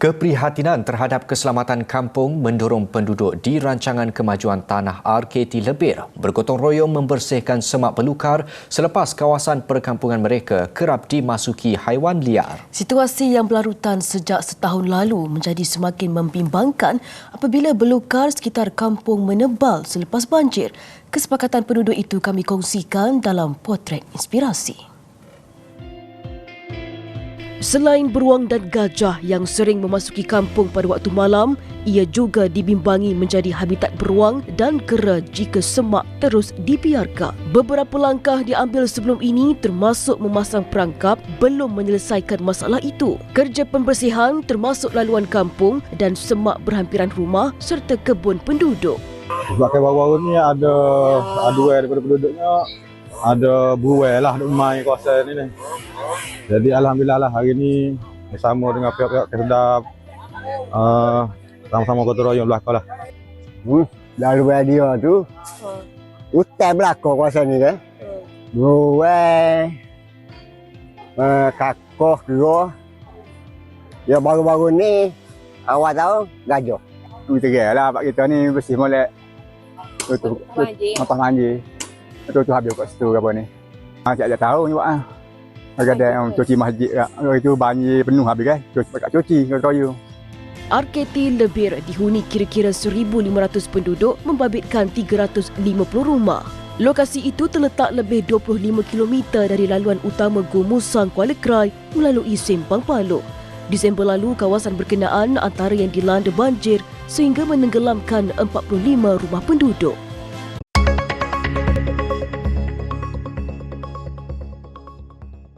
Keprihatinan terhadap keselamatan kampung mendorong penduduk di rancangan kemajuan tanah RKT Lebir bergotong royong membersihkan semak belukar selepas kawasan perkampungan mereka kerap dimasuki haiwan liar. Situasi yang berlarutan sejak setahun lalu menjadi semakin membimbangkan apabila belukar sekitar kampung menebal selepas banjir. Kesepakatan penduduk itu kami kongsikan dalam potret inspirasi. Selain beruang dan gajah yang sering memasuki kampung pada waktu malam, ia juga dibimbangi menjadi habitat beruang dan kera jika semak terus dibiarkan. Beberapa langkah diambil sebelum ini termasuk memasang perangkap belum menyelesaikan masalah itu. Kerja pembersihan termasuk laluan kampung dan semak berhampiran rumah serta kebun penduduk. Sebab baru-baru ni ada aduan daripada penduduknya ada buai lah duk main kawasan ni ni. Jadi alhamdulillah lah hari ni bersama dengan pihak-pihak kesedap uh, sama-sama gotong royong belakang lah. Hmm, lalu dia tu. Hmm. Hutan belakang kawasan ni kan. Hmm. Buai. Uh, kakoh kira. Ya baru-baru ni awal tahun gajah. Tu terai lah pak kita ni bersih molek. Tu tu. Apa manji. Betul tu habis kat situ ke apa ni. Ha, siap-siap tahu ni buat ah. Kadang-kadang yang cuci masjid kat. Itu banjir penuh habis kan. Cuci pakai cuci ke kayu. RKT Lebir dihuni kira-kira 1,500 penduduk membabitkan 350 rumah. Lokasi itu terletak lebih 25 km dari laluan utama Gomusang Kuala Krai melalui Sempang Paluk. Disember lalu, kawasan berkenaan antara yang dilanda banjir sehingga menenggelamkan 45 rumah penduduk.